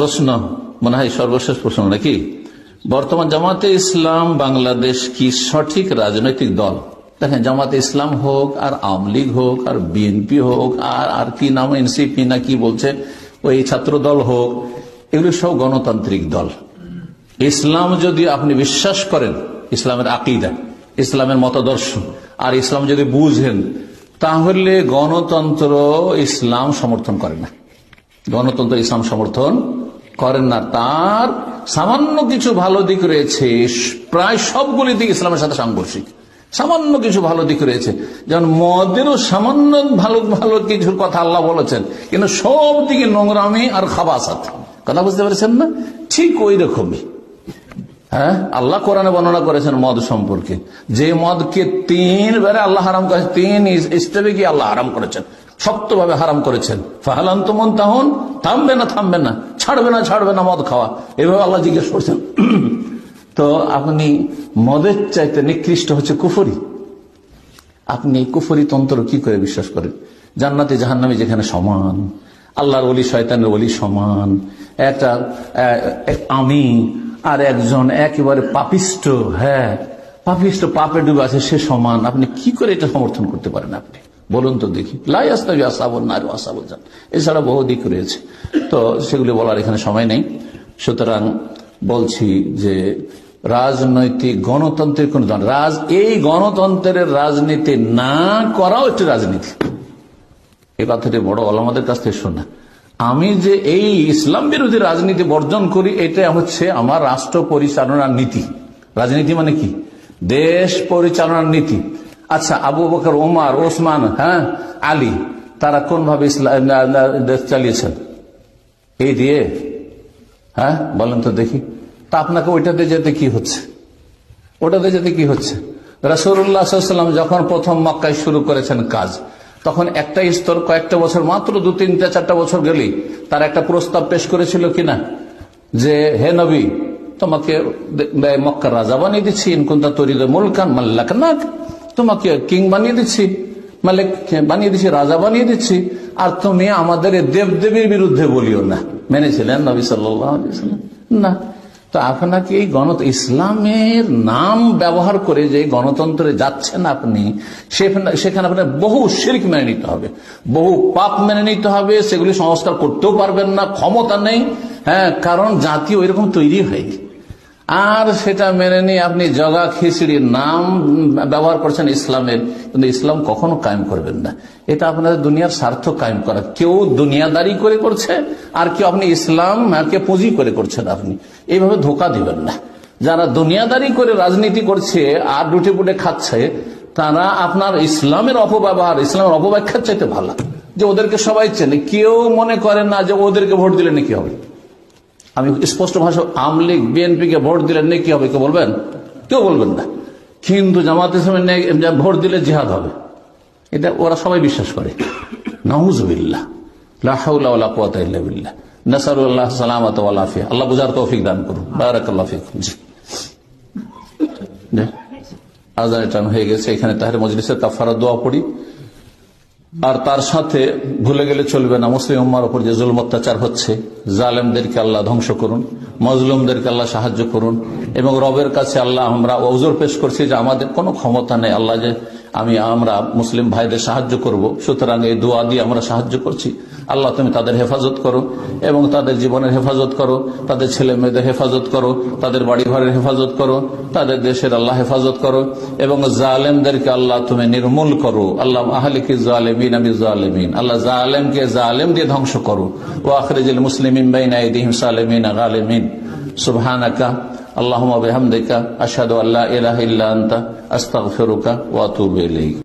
প্রশ্ন, মনে হয় সর্বশেষ প্রশ্ন নাকি? বর্তমান জামাতে ইসলাম বাংলাদেশ কি সঠিক রাজনৈতিক দল? দেখেন, জামাতে ইসলাম হোক আর আওয়ামী লীগ হোক আর বিএনপি হোক আর আর কি নাম এনসিপি না কি বলছে, ওই ছাত্র দল হোক, এগুলো সব গণতান্ত্রিক দল। ইসলাম যদি আপনি বিশ্বাস করেন, ইসলামের আকিদা, ইসলামের মতাদর্শ, আর ইসলাম যদি বুঝেন, তাহলে গণতন্ত্র ইসলাম সমর্থন করে না। গণতন্ত্র ইসলাম সমর্থন করেন না। তার সামান্য কিছু ভালো দিক রয়েছে, প্রায় সবগুলি দিক ইসলামের সাথে সাংঘর্ষিক। সামান্য কিছু ভালো দিক রয়েছে। যেমন মদেরও সামান্য ভালো ভালো কিছুর কথা আল্লাহ বলেছেন, কিন্তু সব দিকে নোংরামি আর খাবাসাত। কথা বুঝতে পেরেছেন না? ঠিক ওই রকমই। হ্যাঁ? আল্লাহ কোরআনে বর্ণনা করেছেন মদ সম্পর্কে। যে মদকে তিন বেড়ে আল্লাহ হারাম করেছেন তিন স্টেপে গিয়ে আল্লাহ হারাম করেছেন। শক্তভাবে হারাম করেছেন। ফাহালান্ত মন তাহন থামবে না থামবে না, ছাড়বে না ছাড়বে না মদ খাওয়া। এভাবে আল্লাহ জিজ্ঞেস করছেন। তো আপনি মদের চাইতে নিকৃষ্ট হচ্ছে কুফরি। আপনি কুফরি তন্ত্র কি করে বিশ্বাস করেন? জান্নাতে জাহান্নামে যেখানে সমান, আল্লাহর অলি শয়তানের অলি সমান, একটা আমি আর একজন একেবারে পাপিষ্ট হ্যাঁ পাপিষ্ট পাপে ডুবে আছে সে সমান। আপনি কি করে এটা সমর্থন করতে পারেন আপনি? বলুন তো দেখি। লাই আস্তাবি আসাবল না আসাবল যান এছাড়া বহু দিক রয়েছে। তো সেগুলি বলার এখানে সময় নেই। সুতরাং বলছি যে রাজনৈতিক গণতন্ত্রের কোন রাজ এই গণতন্ত্রের রাজনীতি না করাও একটি রাজনীতি। এ কথাটি বড় আলামাদের কাছ থেকে শোনা আমি যে এই ইসলাম বিরোধী রাজনীতি বর্জন করি এটা হচ্ছে আমার রাষ্ট্র পরিচালনার নীতি। রাজনীতি মানে কি? দেশ পরিচালনার নীতি। আচ্ছা আবু বকর ওমার ওসমান হ্যাঁ? আলী, তারা কোন ভাবে চালিয়েছেন? এই দিয়ে? হ্যাঁ? বলেন তো দেখি। তা আপনাকে ওইটাতে যেতে কি হচ্ছে? ওটাতে যেতে কি হচ্ছে? রাসুল্লাহাম যখন প্রথম মক্কায় শুরু করেছেন কাজ, তখন একটা স্তর কয়েকটা বছর, মাত্র দু, তিনটা, চারটা বছর গেলেই তার একটা প্রস্তাব পেশ করেছিল কিনা? যে, হে নবী, তোমাকে মক্কার রাজা বানিয়ে দিচ্ছি ইনকুন্তা তরিদ মুলকান মাল্লাক তোমাকে কিং বানিয়ে দিচ্ছি, মালিক বানিয়ে দিচ্ছি, রাজা বানিয়ে দিচ্ছি, আর তুমি আমাদের দেবদেবীর বিরুদ্ধে বলিও না। মেনেছিলেন নবী সাল্লাম না। তো আপনাকে এই গণ ইসলামের নাম ব্যবহার করে যে গণতন্ত্রে যাচ্ছেন আপনি, সেখানে আপনার বহু শির্ক মেনে নিতে হবে। বহু পাপ মেনে নিতে হবে, সেগুলি সংস্কার করতেও পারবেন না, ক্ষমতা নেই। হ্যাঁ কারণ জাতি ওই রকম তৈরি হয়নি। আর সেটা মেনে নিয়ে আপনি জগা খিচড়ির নাম ব্যবহার করছেন ইসলামের, কিন্তু ইসলাম কখনো কায়েম করবেন না। এটা আপনাদের দুনিয়ার স্বার্থ কায়েম করা। কেউ দুনিয়াদারি করে করছে, আর কেউ আপনি ইসলাম কে পুঁজি করে করছেন আপনি। এইভাবে ধোকা দিবেন না। যারা দুনিয়াদারি করে রাজনীতি করছে আর ডুটে পুটে খাচ্ছে, তারা আপনার ইসলামের অপব্যবহার, ইসলামের অপব্যাখ্যার চাইতে ভালো। যে ওদেরকে সবাই চেনে, কেউ মনে করেন না যে ওদেরকে ভোট দিলে নাকি হবে। আমি স্পষ্ট ভাষা আওয়ামী লীগ বিএনপি কে ভোট দিলে নেই কি হবে, কেউ বলবেন? কেউ বলবেন না। কিন্তু জামাত ইসলামের ভোট দিলে জিহাদ হবে। এটা ওরা সবাই বিশ্বাস করে। নাহুজবিল্লাহ লাহাউল্লাহ আল্লাহ বুঝার দান আজানের টাইম হয়ে গেছে। এখানে তাহের মজলিসের কাফারা দোয়া পড়ি। আর তার সাথে ভুলে গেলে চলবে না। মুসলিম উম্মার উপর যে জুল অত্যাচার হচ্ছে, জালেমদেরকে আল্লাহ ধ্বংস করুন, মজলুমদেরকে আল্লাহ সাহায্য করুন এবং রবের কাছে আল্লাহ আমরা অজোর পেশ করছি যে আমাদের কোনো ক্ষমতা নেই। আল্লাহ যে আমি, আমরা মুসলিম ভাইদের সাহায্য করব। সুতরাং এই দোয়া দিয়ে আমরা সাহায্য করছি। আল্লাহ, তুমি তাদের হেফাজত করো এবং তাদের জীবনের হেফাজত করো, তাদের ছেলে মেয়েদের হেফাজত করো, তাদের বাড়ি ঘরের হেফাজত করো, তাদের দেশের আল্লাহ হেফাজত করো এবং জালেমদেরকে আল্লাহ তুমি নির্মূল করো। আল্লাহ, আহলিকি জালেমিন আমি জালেমিন। আল্লাহ, জালেমকে জালেম দিয়ে ধ্বংস করো। ও আখরিজিল মুসলিম সালেমিন গালেমিন। সুবহানাকা, আল্লাহুম্মা বিহামদিকা, আশহাদু আল্লা ইলাহা ইল্লা আস্তাগফিরুকা ওয়া আতুবু ইলাইক।